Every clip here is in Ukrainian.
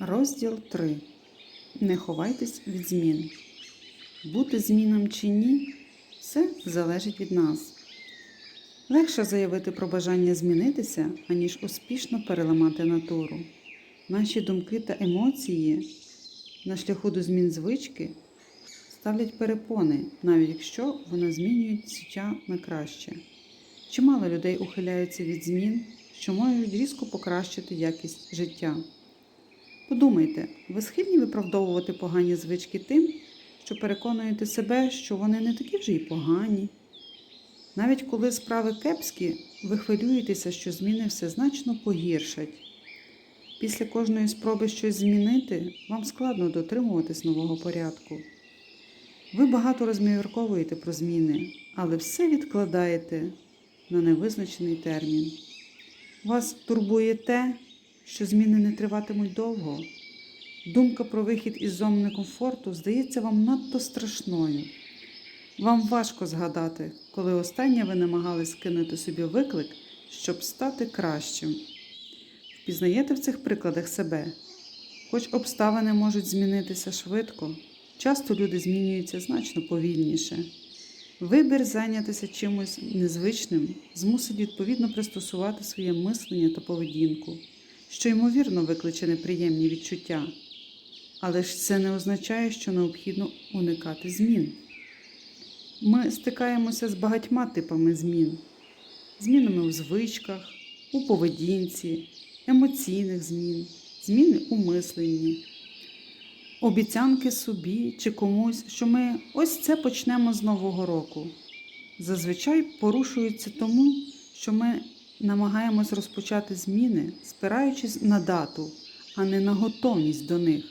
Розділ 3. Не ховайтесь від змін. Бути змінам чи ні, все залежить від нас. Легше заявити про бажання змінитися, аніж успішно переламати натуру. Наші думки та емоції на шляху до змін звички ставлять перепони, навіть якщо вони змінюють життя на краще. Чимало людей ухиляються від змін, що можуть різко покращити якість життя. Подумайте, ви схильні виправдовувати погані звички тим, що переконуєте себе, що вони не такі вже й погані. Навіть коли справи кепські, ви хвилюєтеся, що зміни все значно погіршать. Після кожної спроби щось змінити, вам складно дотримуватись нового порядку. Ви багато розмірковуєте про зміни, але все відкладаєте на невизначений термін. Вас турбує те, що зміни не триватимуть довго. Думка про вихід із зони комфорту здається вам надто страшною. Вам важко згадати, коли останнє ви намагались кинути собі виклик, щоб стати кращим. Впізнаєте в цих прикладах себе? Хоч обставини можуть змінитися швидко, часто люди змінюються значно повільніше. Вибір зайнятися чимось незвичним змусить відповідно пристосувати своє мислення та поведінку, що ймовірно викличе неприємні відчуття. Але ж це не означає, що необхідно уникати змін. Ми стикаємося з багатьма типами змін: змінами у звичках, у поведінці, емоційних змін, зміни у мисленні, обіцянки собі чи комусь, що ми ось це почнемо з Нового року. Зазвичай порушуються тому, що ми намагаємось розпочати зміни, спираючись на дату, а не на готовність до них.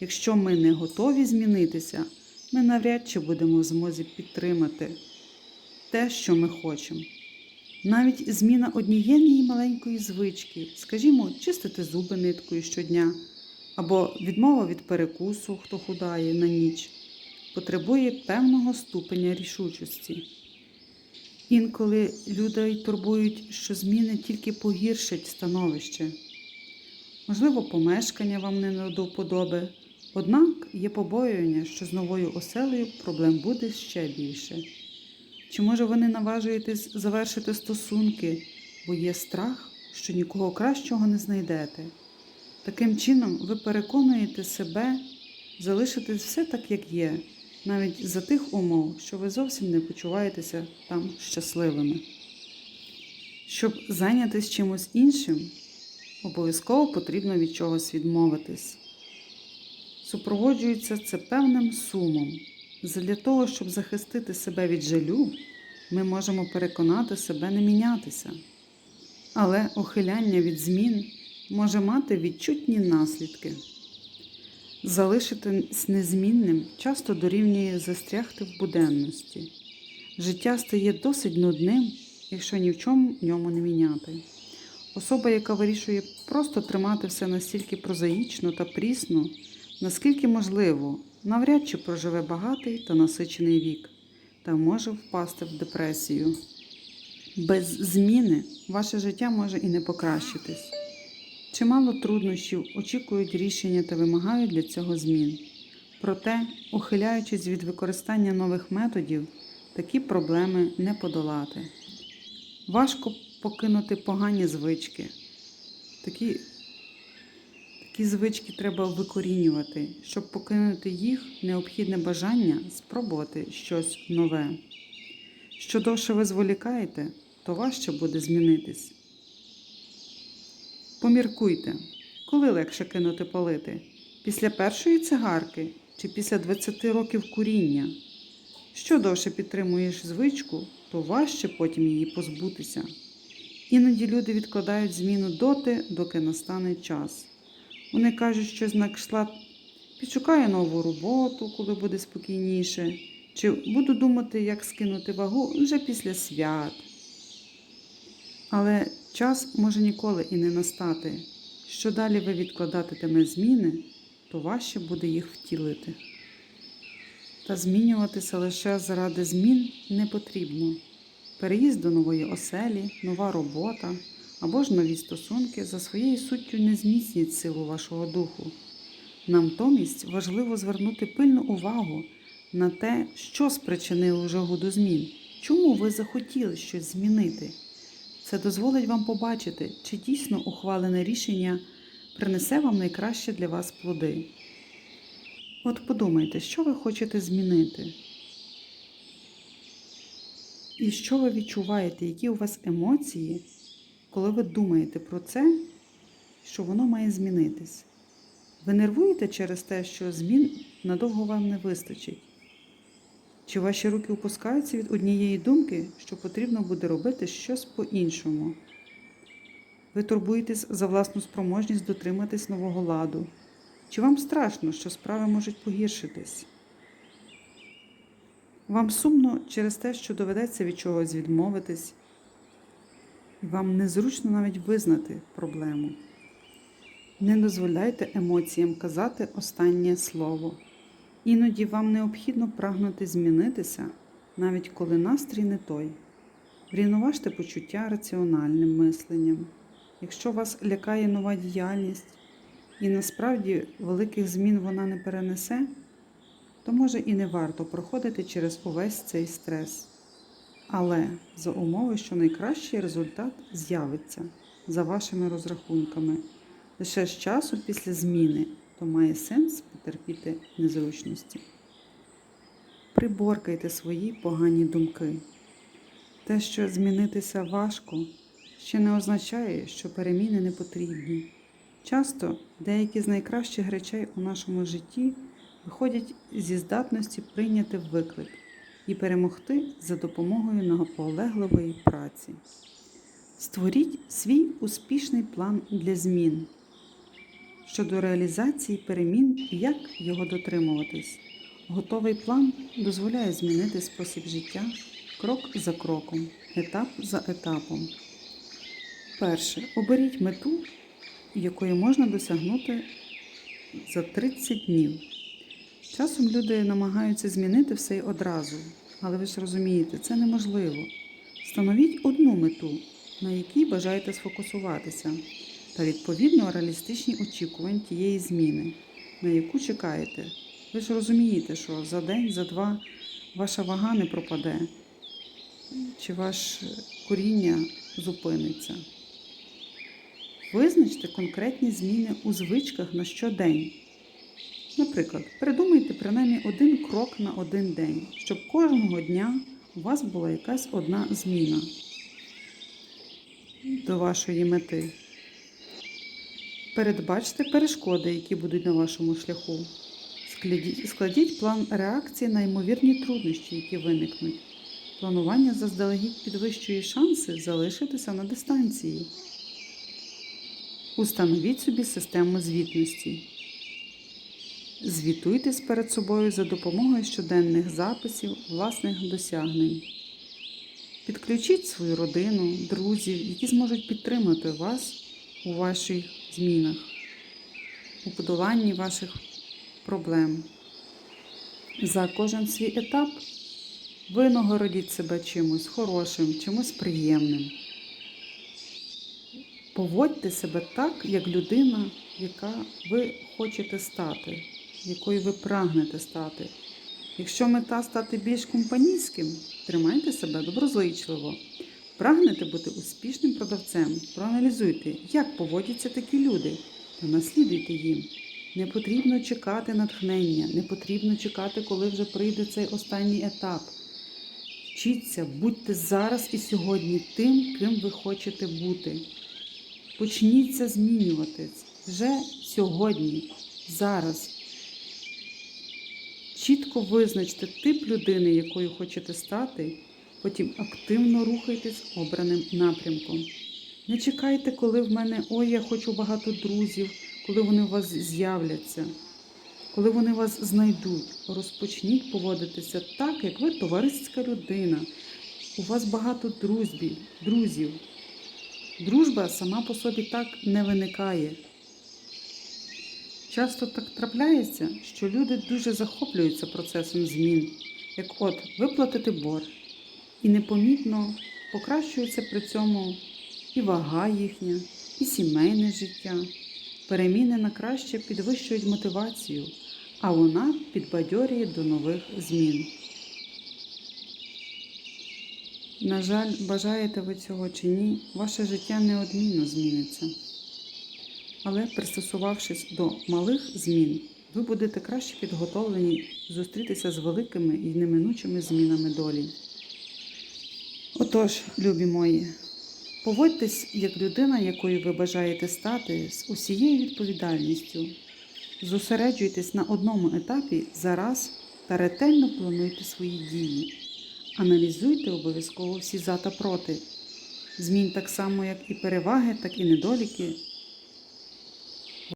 Якщо ми не готові змінитися, ми навряд чи будемо в змозі підтримати те, що ми хочемо. Навіть зміна однієї маленької звички, скажімо, чистити зуби ниткою щодня, або відмова від перекусу, хто худає на ніч, потребує певного ступеня рішучості. Інколи людей турбують, що зміни тільки погіршать становище. Можливо, помешкання вам не до вподоби, однак є побоювання, що з новою оселею проблем буде ще більше. Чи може ви не наважуєтесь завершити стосунки, бо є страх, що нікого кращого не знайдете? Таким чином, ви переконуєте себе залишити все так, як є, навіть за тих умов, що ви зовсім не почуваєтеся там щасливими. Щоб зайнятися чимось іншим, обов'язково потрібно від чогось відмовитись. Супроводжується це певним сумом. Для того, щоб захистити себе від жалю, ми можемо переконати себе не мінятися. Але ухиляння від змін може мати відчутні наслідки. Залишитись незмінним часто дорівнює застрягти в буденності. Життя стає досить нудним, якщо ні в чому ньому не міняти. Особа, яка вирішує просто тримати все настільки прозаїчно та прісно, наскільки можливо, навряд чи проживе багатий та насичений вік та може впасти в депресію. Без зміни ваше життя може і не покращитись. Чимало труднощів очікують рішення та вимагають для цього змін. Проте, ухиляючись від використання нових методів, такі проблеми не подолати. Важко покинути погані звички. Такі, такі звички треба викорінювати. Щоб покинути їх, необхідне бажання спробувати щось нове. Що довше ви зволікаєте, то важче буде змінитись. Поміркуйте, коли легше кинути палити? Після першої цигарки чи після 20 років куріння? Що довше підтримуєш звичку, то важче потім її позбутися. Іноді люди відкладають зміну доти, доки настане час. Вони кажуть, що знак шла підшукає нову роботу, коли буде спокійніше, чи буду думати, як скинути вагу вже після свят. Але час може ніколи і не настати. Що далі ви відкладатиме зміни, то важче буде їх втілити. Та змінюватися лише заради змін не потрібно. Переїзд до нової оселі, нова робота або ж нові стосунки за своєю суттю не зміцнять силу вашого духу. Натомість важливо звернути пильну увагу на те, що спричинило жагу до змін, чому ви захотіли щось змінити. Це дозволить вам побачити, чи дійсно ухвалене рішення принесе вам найкраще для вас плоди. От подумайте, що ви хочете змінити? І що ви відчуваєте, які у вас емоції, коли ви думаєте про це, що воно має змінитись? Ви нервуєте через те, що змін надовго вам не вистачить? Чи ваші руки опускаються від однієї думки, що потрібно буде робити щось по-іншому? Ви турбуєтесь за власну спроможність дотриматись нового ладу? Чи вам страшно, що справи можуть погіршитись? Вам сумно через те, що доведеться від чогось відмовитись, вам незручно навіть визнати проблему. Не дозволяйте емоціям казати останнє слово. Іноді вам необхідно прагнути змінитися, навіть коли настрій не той. Врівноважте почуття раціональним мисленням. Якщо вас лякає нова діяльність і насправді великих змін вона не перенесе, то може і не варто проходити через увесь цей стрес. Але за умови, що найкращий результат з'явиться за вашими розрахунками. Лише з часу після зміни, то має сенс потерпіти незручності. Приборкайте свої погані думки. Те, що змінитися важко, ще не означає, що переміни не потрібні. Часто деякі з найкращих речей у нашому житті виходять зі здатності прийняти виклик і перемогти за допомогою наполегливої праці. Створіть свій успішний план для змін щодо реалізації перемін і як його дотримуватись. Готовий план дозволяє змінити спосіб життя крок за кроком, етап за етапом. Перше. Оберіть мету, якої можна досягнути за 30 днів. Часом люди намагаються змінити все й одразу, але ви ж розумієте, це неможливо. Встановіть одну мету, на якій бажаєте сфокусуватися, та відповідно реалістичні очікування тієї зміни, на яку чекаєте. Ви ж розумієте, що за день, за два ваша вага не пропаде, чи ваше коріння зупиниться. Визначте конкретні зміни у звичках на щодень. Наприклад, придумайте принаймні один крок на один день, щоб кожного дня у вас була якась одна зміна до вашої мети. Передбачте перешкоди, які будуть на вашому шляху. Складіть, план реакції на ймовірні труднощі, які виникнуть. Планування заздалегідь підвищує шанси залишитися на дистанції. Установіть собі систему звітності. Звітуйтесь перед собою за допомогою щоденних записів власних досягнень. Підключіть свою родину, друзів, які зможуть підтримати вас у ваших змінах, у подоланні ваших проблем. За кожен свій етап винагородіть себе чимось хорошим, чимось приємним. Поводьте себе так, як людина, яка ви хочете стати, якою ви прагнете стати. Якщо мета стати більш компанійським, тримайте себе доброзичливо. Прагнете бути успішним продавцем, проаналізуйте, як поводяться такі люди, та наслідуйте їм. Не потрібно чекати натхнення, не потрібно чекати, коли вже прийде цей останній етап. Вчіться, будьте зараз і сьогодні тим, ким ви хочете бути. Почніться змінюватись вже сьогодні, зараз. Чітко визначте тип людини, якою хочете стати, потім активно рухайтесь обраним напрямком. Не чекайте, коли в мене ой, я хочу багато друзів, коли вони у вас з'являться, коли вони вас знайдуть. Розпочніть поводитися так, як ви товариська людина. У вас багато друзів, друзів. Дружба сама по собі так не виникає. Часто так трапляється, що люди дуже захоплюються процесом змін, як от виплатити борг, і непомітно покращується при цьому і вага їхня, і сімейне життя. Переміни на краще підвищують мотивацію, а вона підбадьорює до нових змін. На жаль, бажаєте ви цього чи ні, ваше життя неодмінно зміниться. Але пристосувавшись до малих змін, ви будете краще підготовлені зустрітися з великими і неминучими змінами долі. Отож, любі мої, поводьтесь як людина, якою ви бажаєте стати, з усією відповідальністю. Зосереджуйтесь на одному етапі зараз та ретельно плануйте свої дії. Аналізуйте обов'язково всі за та проти. Змін так само, як і переваги, так і недоліки